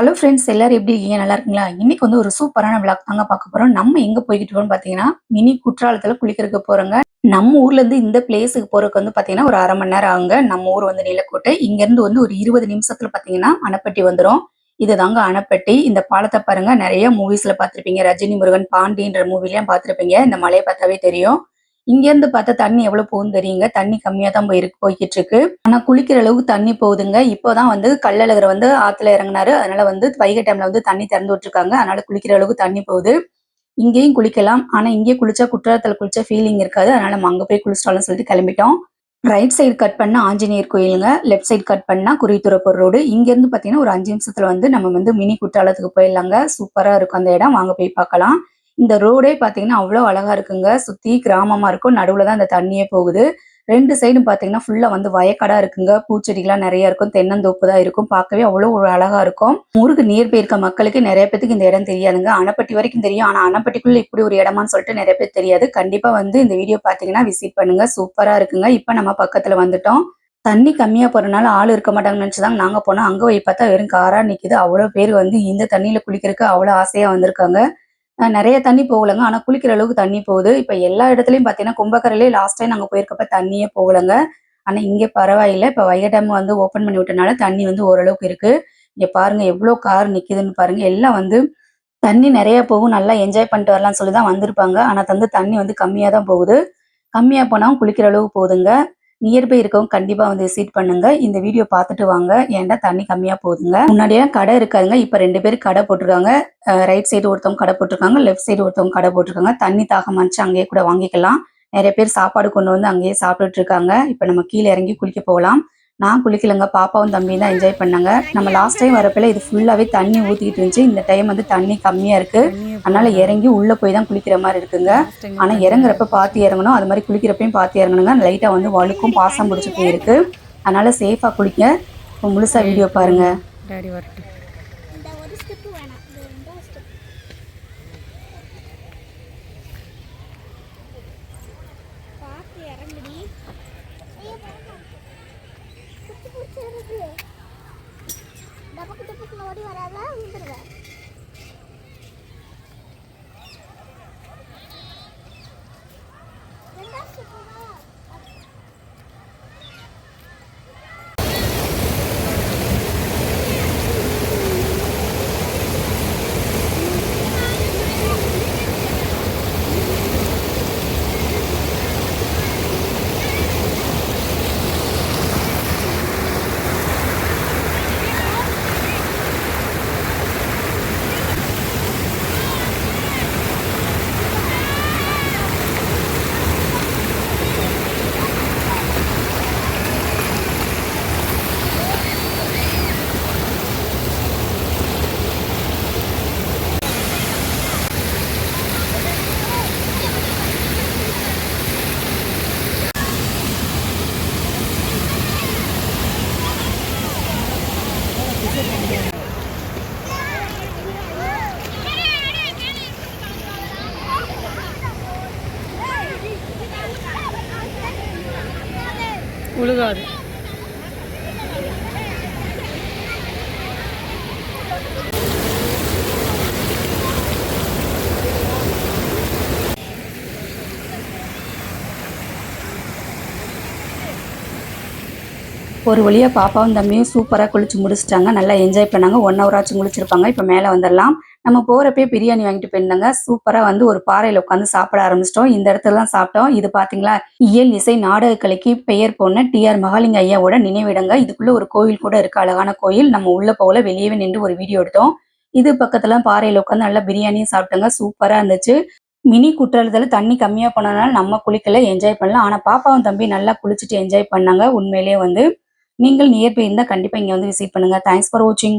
Hello friends எல்லாரும் எப்படி இருக்கீங்க? நல்லா இருக்கீங்களா? இன்னைக்கு வந்து ஒரு சூப்பரான விளாக் தாங்க பார்க்க போறோம். நம்ம எங்க போய்கிட்டு இருக்கோம்னு பாத்தீங்கன்னா மினி குற்றாலத்துல குளிக்கிறதுக்கு போறோங்க. நம்ம ஊர்ல இருந்து இந்த பிளேஸுக்கு போறதுக்கு வந்து பாத்தீங்கன்னா ஒரு அரை மணி நேரம் ஆகுங்க. நம்ம ஊர் வந்து நிலக்கோட்டை. இங்க இருந்து வந்து ஒரு இருபது நிமிஷத்துல பாத்தீங்கன்னா அணைப்பட்டி வந்துரும். இதுதாங்க அணப்பட்டி. இந்த பாலத்தை பாருங்க. நிறைய மூவிஸ்ல பாத்திருப்பீங்க ரஜினி முருகன் பாண்டின்ற மூவிலையும் பாத்திருப்பீங்க இந்த மலையை பார்த்தாவே தெரியும். இங்க இருந்து பார்த்தா தண்ணி எவ்வளோ போகுது தெரியுங்க. தண்ணி கம்மியா தான் போயிருக்கு போய்கிட்டு இருக்கு ஆனா குளிக்கிற அளவுக்கு தண்ணி போகுதுங்க. இப்போதான் வந்து கல்லழகர் வந்து ஆத்துல இறங்கினாரு. அதனால வந்து வைகை டைம்ல வந்து தண்ணி திறந்து விட்டுருக்காங்க. அதனால குளிக்கிற அளவுக்கு தண்ணி போகுது. இங்கேயும் குளிக்கலாம். ஆனா இங்கே குளிச்சா குற்றாலத்துல குளிச்சா ஃபீலிங் இருக்காது. அதனால நம்ம அங்க போய் குளிச்சிட்டாலும் சொல்லிட்டு கிளம்பிட்டோம். ரைட் சைடு கட் பண்ணா ஆஞ்சநேயர் கோயிலுங்க. லெஃப்ட் சைடு கட் பண்ணா குறித்துறப்பூர் ரோடு இங்க இருந்து பாத்தீங்கன்னா ஒரு அஞ்சு நிமிஷத்துல வந்து நம்ம வந்து மினி குற்றாலத்துக்கு போயிடலாங்க. சூப்பரா இருக்கும் அந்த இடம். வாங்க போய் பார்க்கலாம். இந்த ரோடே பாத்தீங்கன்னா அவ்வளோ அழகா இருக்குங்க. சுத்தி கிராமமா இருக்கும். நடுவுல தான் இந்த தண்ணியே போகுது. ரெண்டு சைடும் பாத்தீங்கன்னா ஃபுல்லா வந்து வயக்கடா இருக்குங்க. பூச்செடிகள்லாம் நிறைய இருக்கும். தென்னந்தோப்பு தான் இருக்கும். பார்க்கவே அவ்வளோ ஒரு அழகா இருக்கும். ஊருக்கு நியர் போயிருக்க மக்களுக்கு நிறைய பேத்துக்கு இந்த இடம் தெரியாதுங்க. அணைப்பட்டி வரைக்கும் தெரியும். ஆனால் அணப்பட்டிக்குள்ள இப்படி ஒரு இடமான்னு சொல்லிட்டு நிறைய பேர் தெரியாது. கண்டிப்பா வந்து இந்த வீடியோ பாத்தீங்கன்னா விசிட் பண்ணுங்க. சூப்பரா இருக்குங்க. இப்ப நம்ம பக்கத்துல வந்துட்டோம். தண்ணி கம்மியா போறதுனால ஆள் இருக்க மாட்டாங்கன்னு நினைச்சுதாங்க. நாங்க போனோம் அங்க போய் பார்த்தா வெறும் காரா நிக்குது. அவ்வளவு பேர் வந்து இந்த தண்ணியில குளிக்கிறதுக்கு அவ்வளோ ஆசையா வந்திருக்காங்க. நிறைய தண்ணி போகலங்க. ஆனா குளிக்கிற அளவுக்கு தண்ணி போகுது. இப்ப எல்லா இடத்துலயும் பாத்தீங்கன்னா கும்பக்கரையிலே லாஸ்ட் டைம் நாங்கள் போயிருக்கப்ப தண்ணியே போகலங்க. ஆனா இங்க பரவாயில்ல. இப்போ வைகை டேம் வந்து ஓபன் பண்ணி விட்டனால தண்ணி வந்து ஓரளவுக்கு இருக்கு. இங்க பாருங்க எவ்வளோ கார் நிக்குதுன்னு பாருங்க. எல்லாம் வந்து தண்ணி நிறைய போகும். நல்லா என்ஜாய் பண்ணிட்டு வரலாம்னு சொல்லி தான் வந்திருப்பாங்க. ஆனா தந்து தண்ணி வந்து கம்மியா தான் போகுது. கம்மியா போனாலும் குளிக்கிற அளவுக்கு போகுதுங்க. நியர்பை இருக்கவங்க கண்டிப்பா வந்து விசிட் பண்ணுங்க. இந்த வீடியோ பார்த்துட்டு வாங்க. ஏன்டா தண்ணி கம்மியா போகுதுங்க? முன்னாடியெல்லாம் கடை இருக்காதுங்க. இப்ப ரெண்டு பேரும் கடை போட்டிருக்காங்க. ரைட் சைடு ஒருத்தவங்க கடை போட்டிருக்காங்க. லெஃப்ட் சைடு ஒருத்தவங்க கடை போட்டிருக்காங்க. தண்ணி தாகமாச்சு அங்கேயே கூட வாங்கிக்கலாம். நிறைய பேர் சாப்பாடு கொண்டு வந்து அங்கேயே சாப்பிட்டுட்டு இருக்காங்க. இப்ப நம்ம கீழே இறங்கி குளிக்க போகலாம். நான் குளிக்கலங்க பாப்பாவும் தம்பியும் தான் என்ஜாய் பண்ணாங்க. நம்ம லாஸ்ட் டைம் வரப்பல இது ஃபுல்லாவே தண்ணி ஊத்திக்கிட்டு இருந்துச்சு. இந்த டைம் வந்து தண்ணி கம்மியா இருக்கு. அதனால இறங்கி உள்ள போய் தான் குளிக்கிற மாதிரி இருக்குங்க. ஆனா இறங்குறப்ப பார்த்து இறங்கணும். அது மாதிரி குளிக்கிறப்பையும் பார்த்து இறங்கணுங்க. லைட்டா வந்து வழுக்கும் பாசம் பிடிச்சி போயிருக்கு. அதனால சேஃபா குளிக்க இப்ப முழுசா வீடியோ பாருங்க. டாடி வரட்டும். இந்த ஒரு ஸ்டெப் வேணாம் இந்த ரெண்டாவது ஸ்டெப் பார்த்து இறங்குடி. உழுகாது. ஒரு வழியாக பாப்பாவும் தம்பியும் சூப்பராக குளிச்சு முடிச்சிட்டாங்க. நல்லா என்ஜாய் பண்ணாங்க. ஒன் ஹவர் ஆச்சும் குளிச்சிருப்பாங்க. இப்போ மேலே வந்துடலாம். நம்ம போறப்பே பிரியாணி வாங்கிட்டு போயிருந்தாங்க. சூப்பரா வந்து ஒரு பாறையில உட்காந்து சாப்பிட ஆரம்பிச்சிட்டோம். இந்த இடத்துல தான் சாப்பிட்டோம். இது பாத்தீங்களா? இயல் இசை நாடக கலைக்கு பெயர் போன டி ஆர் மகாலிங்க ஐயாவோட நினைவிடங்க. இதுக்குள்ள ஒரு கோயில் கூட இருக்கு. அழகான கோயில். நம்ம உள்ள போகல வெளியவே நின்று ஒரு வீடியோ எடுத்தோம். இது பக்கத்துல பாறையில உட்காந்து நல்லா பிரியாணியும் சாப்பிட்டாங்க. சூப்பரா இருந்துச்சு. மினி குற்றாலத்துல தண்ணி கம்மியா போனதுனால நம்ம குளிக்கல என்ஜாய் பண்ணலாம் ஆனா பாப்பாவும் தம்பி நல்லா குளிச்சுட்டு என்ஜாய் பண்ணாங்க. உண்மையிலேயே வந்து நீங்கள் நியர்பை இருந்தால் கண்டிப்பா இங்க வந்து விசிட் பண்ணுங்க. தேங்க்ஸ் ஃபார் வாட்சிங்